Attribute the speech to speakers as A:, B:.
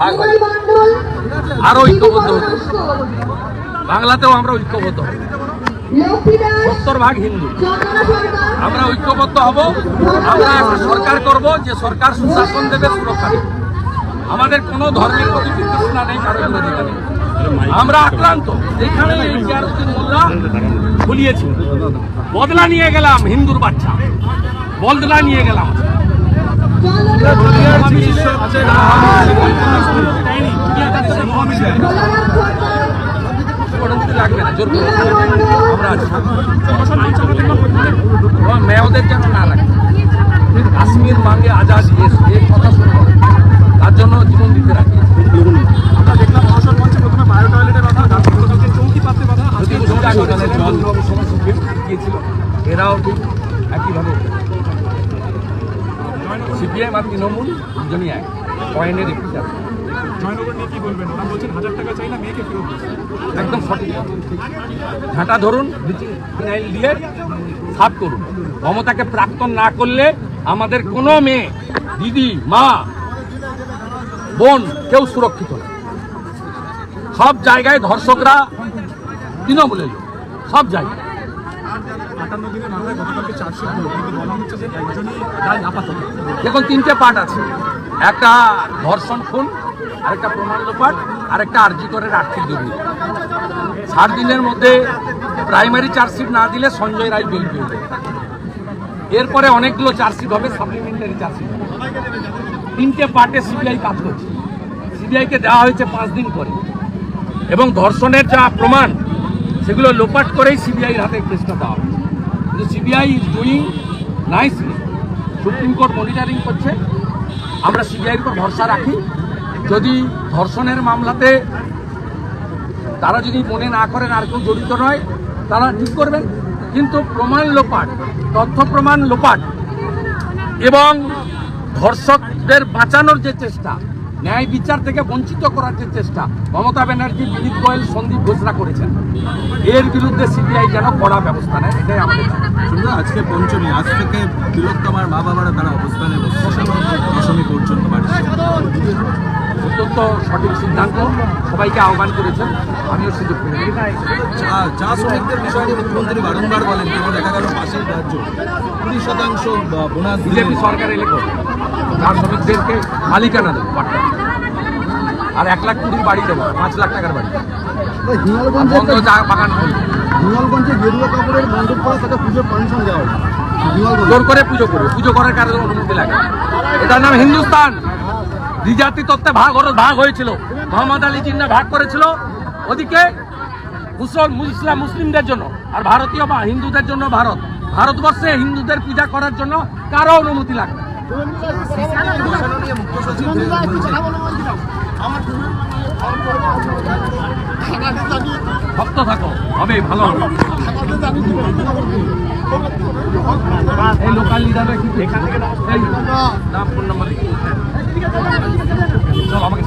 A: ভাগ হয় আরও ঐক্যবদ্ধ হতো বাংলাতেও আমরা ঐক্যবদ্ধ। সত্তর ভাগ হিন্দু। আমরা ঐক্যবদ্ধ হব। আমরা একটা সরকার করব যে সরকার সুশাসন দেবে, সুরক্ষা দেবে। আমাদের কোনো ধর্মের প্রতি বিতৃষ্ণা নেই, কারও বিরোধিতা নেই। আমরা আক্রান্ত। মোল্লা ভুলিয়েছি বদলা নিয়ে গেলাম হিন্দুর বাচ্চা। বদলা নিয়ে গেলাম। লাগবে না জোর করে আমরা না রাখে কাশ্মীর মাঙ্গে আজাদ এর কথা শুনব তার জন্য জীবন দিতে রাখি
B: আমরা দেখলাম বায়ো টয়লেটের কথা চৌকি পাততে কথা
A: গিয়েছিল এরাও একইভাবে সিপিআইএম আর তৃণমূল দুজনই এক। পয়েন্টের একটি। একদম সঠিক। ঝাঁটা ধরুন দিয়ে সাফ করুন। মমতাকে প্রাক্তন না করলে আমাদের কোনো মেয়ে দিদি মা বোন কেউ সুরক্ষিত না। সব জায়গায় ধর্ষকরা তৃণমূলের লোক। সব জায়গায়।
B: আটান্ন দিনের গতকালকে চার্জশিট হলো, কিন্তু বলা হচ্ছে যে একজনই দায় আপাতত
A: দেখুন, তিনটে পার্ট আছে। একটা ধর্ষণ খুন, আরেকটা প্রমাণ লোপাট, আরেকটা আর্জিকরের আর্থিক দুর্নীতি। ষাট দিনের মধ্যে প্রাইমারি চার্জশিট না দিলে সঞ্জয় রায় বেল যাবে। এরপরে অনেকগুলো চার্জশিট হবে সাপ্লিমেন্টারি চার্জশিট হবে। তিনটে পার্টে সিবিআই কাজ করছে। সিবিআইকে দেওয়া হয়েছে পাঁচ দিন করে এবং ধর্ষণের যা প্রমাণ, সেগুলো লোপাট করেই সিবিআইয়ের হাতে কেসটা দেওয়া কিন্তু CBI is doing nicely supreme court monitoring করছে। আমরা সিবিআইয়ের উপর ভরসা রাখি। যদি ধর্ষণের মামলাতে তারা যদি মনে না করেন আর কেউ জড়িত নয়, তারা ঠিক করবেন। কিন্তু প্রমাণ লোপাট, তথ্য প্রমাণ লোপাট এবং ধর্ষকদের বাঁচানোর যে চেষ্টা ন্যায় বিচার থেকে বঞ্চিত করার যে চেষ্টা মমতা ব্যানার্জি বিনীত গোয়েল সন্দীপ ঘোষণা করেছেন। এর বিরুদ্ধে সিবিআই যেন কড়া ব্যবস্থা নেয় এটাই আমাদের।
C: শুধু আজকে পঞ্চমী আজ থেকে তিলোত্তমার মা বাবারা তারা অবস্থানে দশমী পর্যন্ত
A: অত্যন্ত সঠিক সিদ্ধান্ত সবাইকে আহ্বান করেছেন আমিও সুযোগ পেয়েছি
C: চা শ্রমিকদের বিষয়ে মুখ্যমন্ত্রী বারংবার বলেন দেখা গেল পাশের রাজ্য। কুড়ি শতাংশ বোনাস
A: বিজেপি সরকার এলে শ্রমিকদেরকে মালিকানা দেবো পাট্টা আর এক লাখ কুড়ির বাড়ি দেবো পাঁচ লাখ টাকার বাড়ি। বন্ধ চা বাগান
D: হিমালগঞ্জে গেরুয়া কাপড়ের মণ্ডপ করা সেটা পুজোর পারমিশন দেওয়া হয়েছে।
A: জোর করে পুজো করবে পুজো করার কারণে অনুমতি লাগে। এটার নাম হিন্দুস্তান। দ্বিজাতি তত্ত্বে ভাগ হয়েছিল। মোহাম্মদ আলী জিন্না ভাগ করেছিল। ওদিকে মুসলিমদের জন্য আর ভারতীয় বা হিন্দুদের জন্য ভারত। ভারতবর্ষে হিন্দুদের পূজা করার জন্য কারও অনুমতি লাগবে। ভক্ত থাকো হবে ভালো এই লোকাল লিডাররা কি এখান থেকে ফোন নাম্বার চল আমাকে